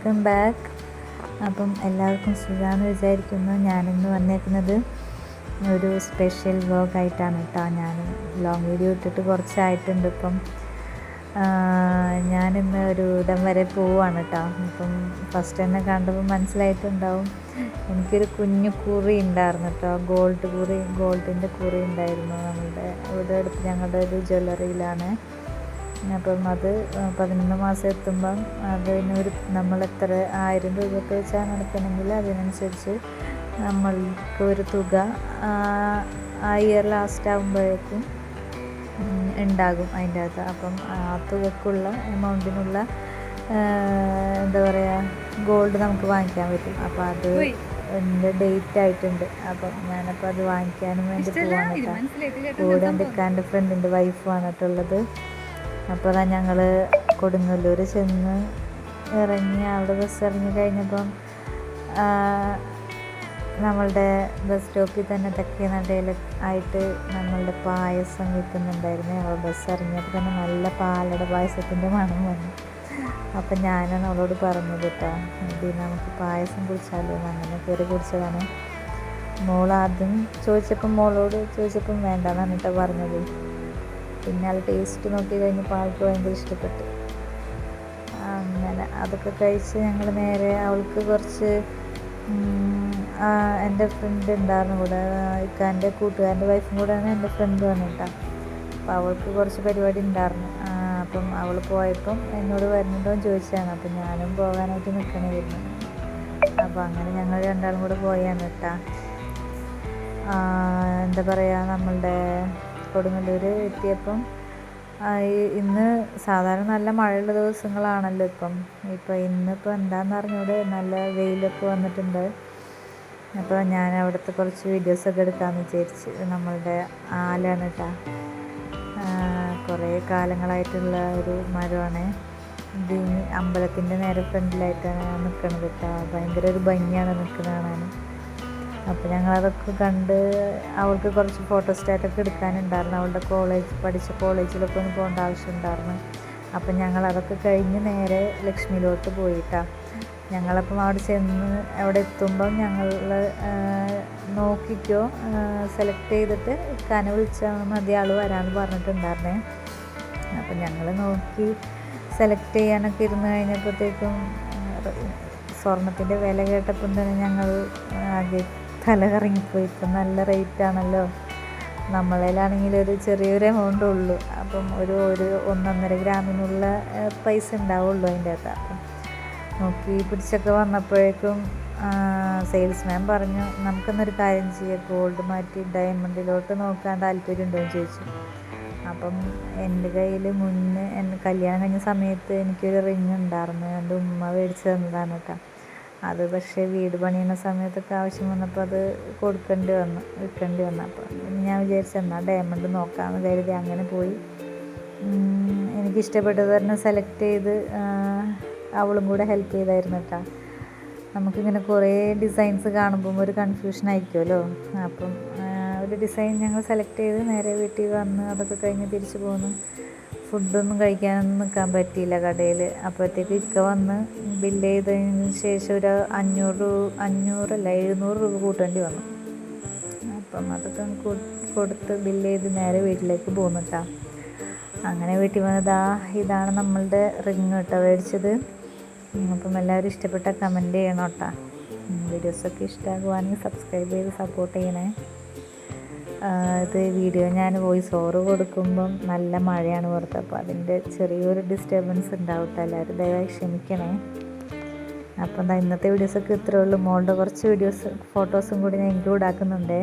Welcome back. അപ്പം എല്ലാവർക്കും സുഖമാണെന്ന് വിചാരിക്കുന്നു. ഞാനിന്ന് വന്നേക്കുന്നത് ഒരു സ്പെഷ്യൽ വ്ലോഗ് ആയിട്ടാണ് കേട്ടോ. ഞാൻ ലോങ് വീഡിയോ ഇട്ടിട്ട് കുറച്ചായിട്ടുണ്ട് ഇപ്പം. ഞാനിന്ന് ഒരു ഇടം വരെ പോവാണ് കേട്ടോ. അപ്പം ഫസ്റ്റ് തന്നെ കണ്ടപ്പോൾ മനസ്സിലായിട്ടുണ്ടാവും. എനിക്കൊരു കുഞ്ഞു കുറി ഉണ്ടായിരുന്നു കേട്ടോ. ഗോൾഡ് കുറി ഗോൾഡിന്റെ കുറി ഉണ്ടായിരുന്നു. നമ്മളുടെ ഇവിടെ അടുത്ത് ഞങ്ങളുടെ ഒരു ജ്വല്ലറിയിലാണ് അപ്പം അത് പതിനൊന്ന് മാസം എത്തുമ്പം അതിനൊരു നമ്മൾ എത്ര ആയിരം രൂപയൊക്കെ വെച്ചാണ് നടക്കണമെങ്കിൽ അതിനനുസരിച്ച് നമ്മൾക്ക് ഒരു തുക ആ, ഇയർ ലാസ്റ്റ് ആകുമ്പോഴേക്കും ഉണ്ടാകും അതിന്റെ അകത്ത്. അപ്പം ആ തുകക്കുള്ള എമൗണ്ടിനുള്ള എന്താ പറയുക ഗോൾഡ് നമുക്ക് വാങ്ങിക്കാൻ പറ്റും. അപ്പോൾ അത് എന്റെ ഡേറ്റ് ആയിട്ടുണ്ട്. അപ്പം ഞാനപ്പോൾ അത് വാങ്ങിക്കാനും വേണ്ടി പോകാൻ കൂടെ എന്റെ ഇക്കാന്റെ ഫ്രണ്ടിന്റെ വൈഫ് വന്നിട്ടുള്ളത്. അപ്പോൾ ഞങ്ങൾ കൊടുങ്ങല്ലൂർ ചെന്ന് ഇറങ്ങി അവിടെ ബസ് ഇറങ്ങി കഴിഞ്ഞപ്പം നമ്മളുടെ ബസ് സ്റ്റോപ്പിൽ തന്നെ തെക്കേ നടയിൽ ആയിട്ട് നമ്മളുടെ പായസം വിൽക്കുന്നുണ്ടായിരുന്നു ഞങ്ങൾ ബസ് ഇറങ്ങിയപ്പോൾ തന്നെ നല്ല പാലട പായസത്തിന്റെ മണം വന്നു. അപ്പം ഞാനാണ് അവളോട് പറഞ്ഞത് കേട്ടോ ഇത് നമുക്ക് പായസം കുടിച്ചാലോ? അങ്ങനെ കയറി കുടിച്ചതാണ്. മോൾ ആദ്യം ചോദിച്ചപ്പം മോളോട് ചോദിച്ചപ്പം വേണ്ടെന്നാണ് കേട്ടോ പറഞ്ഞത്. പിന്നെ അത് ടേസ്റ്റ് നോക്കി കഴിഞ്ഞപ്പോൾ ആൾക്ക് ഭയങ്കര ഇഷ്ടപ്പെട്ടു. അങ്ങനെ അതൊക്കെ കഴിച്ച് ഞങ്ങൾ നേരെ അവൾക്ക് കുറച്ച് എന്റെ ഫ്രണ്ട് ഉണ്ടായിരുന്നു കൂടെ ഇക്കാന്റെ കൂട്ടുകാരന്റെ വൈഫും കൂടെയാണ് എന്റെ ഫ്രണ്ട് വന്നിട്ടാ. അപ്പോൾ അവൾക്ക് കുറച്ച് പരിപാടി ഉണ്ടായിരുന്നു. അപ്പം അവൾ പോയപ്പം എന്നോട് വരുന്നുണ്ടോ എന്ന് ചോദിച്ചതാണ് അപ്പം ഞാനും പോകാനായിട്ട് നിൽക്കണമായിരുന്നു അപ്പോൾ അങ്ങനെ ഞങ്ങൾ രണ്ടാളും കൂടെ പോയാണ് കേട്ടാ. എന്താ പറയുക നമ്മളുടെ കൊടുങ്ങല്ലൂർ എത്തിയപ്പം ഇന്ന് സാധാരണ നല്ല മഴയുള്ള ദിവസങ്ങളാണല്ലോ ഇപ്പം. ഇപ്പം ഇന്നിപ്പോൾ എന്താണെന്ന് അറിഞ്ഞൂടെ? നല്ല വെയിലൊക്കെ വന്നിട്ടുണ്ട്. അപ്പോൾ ഞാൻ അവിടുത്തെ കുറച്ച് വീഡിയോസൊക്കെ എടുക്കാമെന്ന് വിചാരിച്ച് നമ്മളുടെ ആലാണ് കേട്ടോ കുറേ കാലങ്ങളായിട്ടുള്ള ഒരു മരമാണ് അമ്പലത്തിന്റെ നേരെ ഫ്രണ്ടിലായിട്ടാണ് നിൽക്കുന്നത് കേട്ടോ ഭയങ്കര ഒരു ഭംഗിയാണ് നിൽക്കുന്നത് കാണാൻ. അപ്പോൾ ഞങ്ങളതൊക്കെ കണ്ട് അവൾക്ക് കുറച്ച് ഫോട്ടോ സ്റ്റാറ്റൊക്കെ എടുക്കാനുണ്ടായിരുന്നു. അവളുടെ കോളേജ് പഠിച്ച കോളേജിലൊക്കെ ഒന്ന് പോകേണ്ട ആവശ്യമുണ്ടായിരുന്നു അപ്പം ഞങ്ങളതൊക്കെ കഴിഞ്ഞ് നേരെ ലക്ഷ്മിയിലോട്ട് പോയിട്ടാണ് ഞങ്ങളപ്പം അവിടെ ചെന്ന് അവിടെ എത്തുമ്പം ഞങ്ങൾ നോക്കിക്കോ സെലക്ട് ചെയ്തിട്ട് കന വിളിച്ചാൽ മതി ആൾ വരാമെന്ന് പറഞ്ഞിട്ടുണ്ടായിരുന്നേ. അപ്പം ഞങ്ങൾ നോക്കി സെലക്ട് ചെയ്യാനൊക്കെ ഇരുന്ന് കഴിഞ്ഞപ്പോഴത്തേക്കും സ്വർണത്തിന്റെ വില കേട്ടപ്പം തന്നെ ഞങ്ങൾ ആകെ തല കറങ്ങിപ്പോയി ഇപ്പം നല്ല റേറ്റ് ആണല്ലോ നമ്മളതിലാണെങ്കിൽ ഒരു ചെറിയൊരു എമൗണ്ട് ഉള്ളൂ. അപ്പം ഒരു ഒരു ഒന്നൊന്നര ഗ്രാമിനുള്ള പൈസ ഉണ്ടാവുള്ളൂ അതിന്റെ അകത്ത്. അപ്പം നോക്കി പിടിച്ചൊക്കെ വന്നപ്പോഴേക്കും സെയിൽസ്മാൻ പറഞ്ഞു നമുക്കെന്നൊരു കാര്യം ചെയ്യാം. ഗോൾഡ് മാറ്റി ഡയമണ്ടിലോട്ട് നോക്കാൻ താല്പര്യമുണ്ടോ എന്ന് ചോദിച്ചു. അപ്പം എന്റെ കയ്യിൽ മുന്നേ എന്റെ കല്യാണം കഴിഞ്ഞ സമയത്ത് എനിക്കൊരു റിങ് ഉണ്ടായിരുന്നു. എന്റെ ഉമ്മ മേടിച്ച് തന്നതാണ് കേട്ടോ. അത് പക്ഷേ വീട് പണിയുന്ന സമയത്തൊക്കെ ആവശ്യം വന്നപ്പോൾ അത് കൊടുക്കേണ്ടി വന്നു വിൽക്കേണ്ടി വന്നു അപ്പോൾ ഞാൻ വിചാരിച്ചു എന്നാൽ ഡയമണ്ട് നോക്കാമെന്ന് കരുതി അങ്ങനെ പോയി. എനിക്കിഷ്ടപ്പെട്ടത് തന്നെ സെലക്ട് ചെയ്ത് അവളും കൂടെ ഹെൽപ്പ് ചെയ്തായിരുന്നു കേട്ടോ. നമുക്കിങ്ങനെ കുറേ ഡിസൈൻസ് കാണുമ്പം ഒരു കൺഫ്യൂഷൻ ആയിരിക്കുമല്ലോ. അപ്പം ഒരു ഡിസൈൻ ഞങ്ങൾ സെലക്ട് ചെയ്ത് നേരെ വീട്ടിൽ വന്ന് അതൊക്കെ കഴിഞ്ഞ് തിരിച്ചു പോന്നു. ഫുഡൊന്നും കഴിക്കാനൊന്നും നിൽക്കാൻ പറ്റിയില്ല കടയിൽ അപ്പോഴത്തേക്ക് ഇക്ക വന്ന് ബില്ല് ചെയ്തതിന് ശേഷം ഒരു അഞ്ഞൂറ് അഞ്ഞൂറല്ല എഴുന്നൂറ് രൂപ കൂട്ടേണ്ടി വന്നു. അപ്പം അതൊക്കെ കൊടുത്ത് ബില്ല് ചെയ്ത് നേരെ വീട്ടിലേക്ക് പോന്നു കേട്ടോ അങ്ങനെ വീട്ടിൽ വന്നതാ ഇതാണ് നമ്മളുടെ റിങ് കേട്ടോ മേടിച്ചത്. അപ്പം എല്ലാവരും ഇഷ്ടപ്പെട്ട കമന്റ് ചെയ്യണം കേട്ടോ വീഡിയോസൊക്കെ ഇഷ്ടമാകുവാണെങ്കിൽ സബ്സ്ക്രൈബ് ചെയ്ത് സപ്പോർട്ട് ചെയ്യണേ. ഇത് വീഡിയോ ഞാൻ വോയിസ് ഓവർ കൊടുക്കുമ്പം നല്ല മഴയാണ് പുറത്ത്. അപ്പോൾ അതിന്റെ ചെറിയൊരു ഡിസ്റ്റർബൻസ് ഉണ്ടാവും കേട്ടോ എല്ലാവരും. ദയവായി ക്ഷമിക്കണേ. അപ്പം എന്താ ഇന്നത്തെ വീഡിയോസൊക്കെ ഇത്രയേ ഉള്ളൂ. മോളുടെ കുറച്ച് വീഡിയോസ് ഫോട്ടോസും കൂടി ഞാൻ ഇൻക്ലൂഡ് ആക്കുന്നുണ്ടേ.